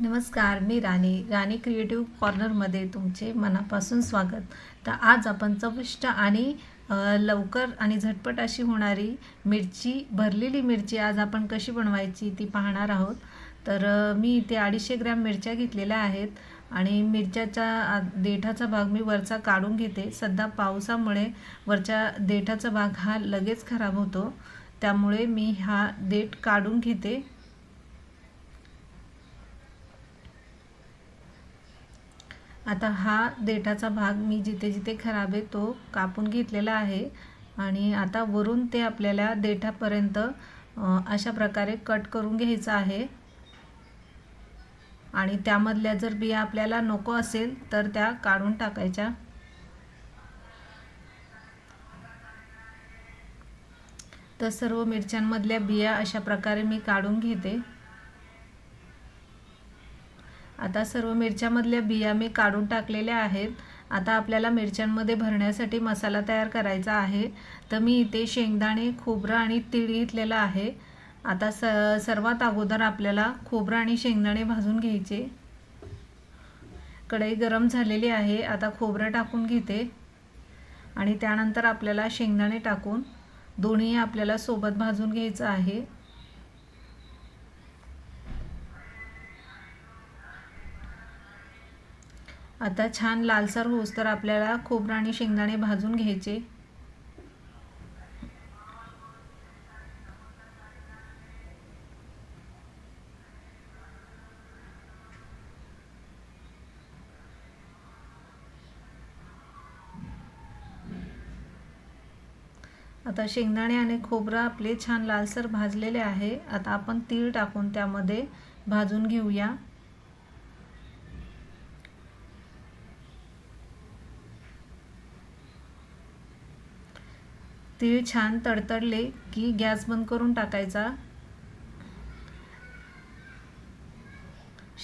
नमस्कार मी राणी राणी क्रिएटिव्ह कॉर्नरमध्ये तुमचे मनापासून स्वागत. तर आज आपण चविष्ट आणि लवकर आणि झटपट अशी होणारी मिरची भरलेली मिरची आज आपण कशी बनवायची ती पाहणार आहोत. तर मी इथे अडीचशे ग्रॅम मिरच्या घेतलेल्या आहेत आणि मिरच्याचा देठाचा भाग मी वरचा काढून घेते. सध्या पावसामुळे वरच्या देठाचा भाग हा लगेच खराब होतो. त्यामुळे मी हा देठ काढून घेते. आता हा देठाचा भाग मी जिथे जिथे खराब आहे तो कापून घेतलेला आहे. आणि आता वरून ते आपल्याला देठापर्यंत अशा प्रकारे कट करून घ्यायचं आहे. आणि त्यामधल्या जर बिया आपल्याला नको असेल तर त्या काढून टाकायच्या. तर सर्व मिरच्यांमधल्या बिया अशा प्रकारे मी काढून घेते. आता सर्व मिरच्यामधल्या बिया मी काढून टाकलेल्या आहेत. आता आपल्याला मिरच्यांमध्ये भरण्यासाठी मसाला तयार करायचा आहे. तर मी इथे शेंगदाणे खोबरं आणि तीळ घेतलेलं आहे. आता स सर्वात अगोदर आपल्याला खोबरं आणि शेंगदाणे भाजून घ्यायचे. कढई गरम झालेली आहे. आता खोबरं टाकून घेते. आणि त्यानंतर आपल्याला शेंगदाणे टाकून दोन्ही आपल्याला सोबत भाजून घ्यायचं आहे. आता छान लालसर होस तर आपल्याला खोबरं आणि शेंगदाणे भाजून घ्यायचे. आता शेंगदाणे आणि खोबरं आपले छान लालसर भाजलेले आहे. आता आपण तीळ टाकून त्यामध्ये भाजून घेऊया. तीळ छान तडतडले की गॅस बंद करून टाकायचा.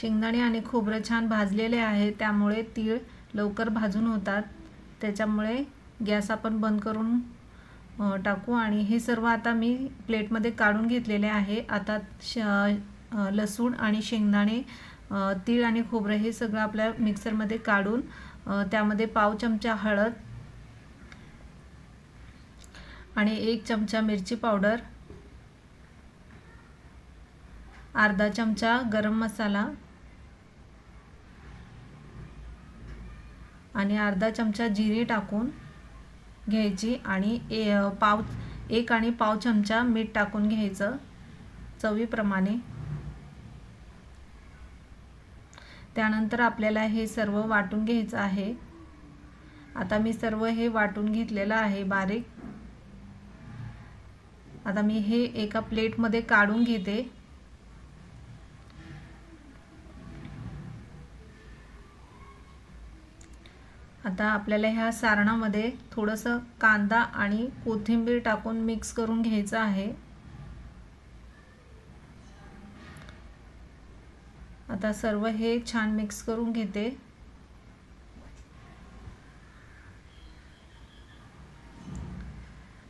शेंगदाणे आणि खोबरं छान भाजलेले आहे त्यामुळे तीळ लवकर भाजून होतात. त्याच्यामुळे गॅस आपण बंद करून टाकू. आणि हे सर्व आता मी प्लेटमध्ये काढून घेतलेले आहे. आता श लसूण आणि शेंगदाणे तीळ आणि खोबरं हे सगळं आपल्या मिक्सरमध्ये काढून त्यामध्ये पाव चमचा हळद आणि एक चमचा मिरची पावडर अर्धा चमचा गरम मसाला आणि अर्धा चमचा जिरे टाकून घ्यायची आणि ए पाव एक आणि पाव चमचा मीठ टाकून घ्यायचं चवीप्रमाणे. त्यानंतर आपल्याला हे सर्व वाटून घ्यायचं आहे. आता मी सर्व हे वाटून घेतलेलं आहे बारीक. आता मी हे एका प्लेटमध्ये काढून घेते. आता आपल्याला ह्या सारणामध्ये थोडंसं कांदा आणि कोथिंबीर टाकून मिक्स करून घ्यायचं आहे. आता सर्व हे छान मिक्स करून घेते.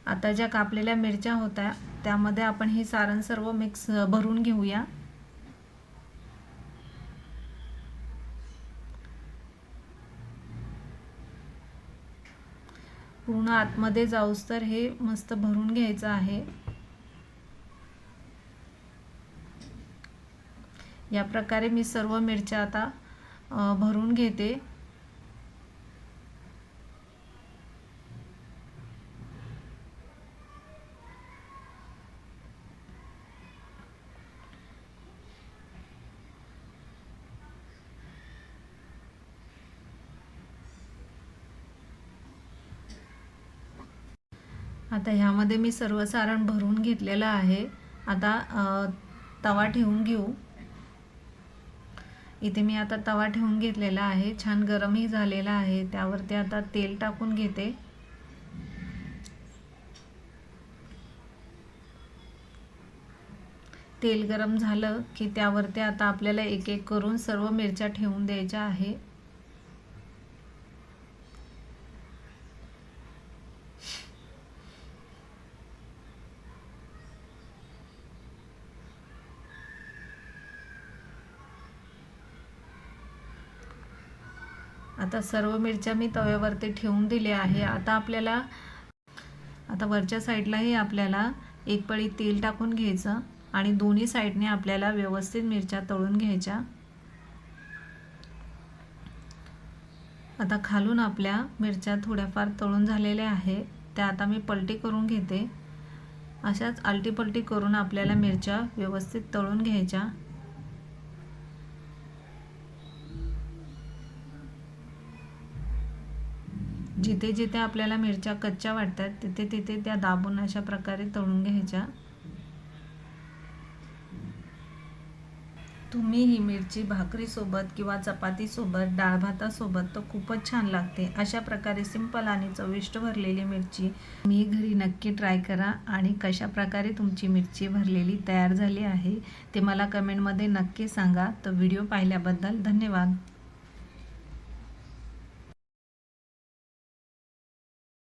आता ज्या कापलेल्या मिरच्या होत्या त्यामध्ये आपण हे सारण सर्व मिक्स भरून घेऊया. पूर्ण आतमध्ये जाऊस तर हे मस्त भरून घ्यायचं आहे. या प्रकारे मी सर्व मिरच्या आता भरून घेते. आता ह्यामध्ये मी सर्व सारण भरून घेतलेलं आहे. आता तवा ठेवून घेऊ. इथे मी आता तवा ठेवून घेतलेला आहे. छान गरमही झालेला आहे. त्यावरती आता तेल टाकून घेते. तेल गरम झालं की त्यावरती आता आपल्याला एक एक करून सर्व मिरच्या ठेवून द्यायच्या आहे. आता सर्व मिरच्या मी तव्यावरती ठेवून दिल्या आहे. आता आपल्याला आता वरच्या साईडलाही आपल्याला एक पळी तेल टाकून घ्यायचं आणि दोन्ही साईडने आपल्याला व्यवस्थित मिरच्या तळून घ्यायच्या. आता खालून आपल्या मिरच्या थोड्याफार तळून झालेल्या आहेत त्या आता मी पलटी करून घेते. अशाच आलटी पलटी करून आपल्याला मिरच्या व्यवस्थित तळून घ्यायच्या. जिथे जिथे आपल्याला मिरच्या कच्च्या वाटतात तिथे तिथे त्या दाबून अशा प्रकारे तळून घ्यायच्या. तुम्ही ही मिरची भाकरीसोबत किंवा चपातीसोबत डाळ भातासोबत तर खूपच छान लागते. अशा प्रकारे सिंपल आणि चविष्ट भरलेली मिरची मी घरी नक्की ट्राय करा आणि कशा प्रकारे तुमची मिरची भरलेली तयार झाली आहे ते मला कमेंटमध्ये नक्की सांगा. तर व्हिडिओ पाहिल्याबद्दल धन्यवाद.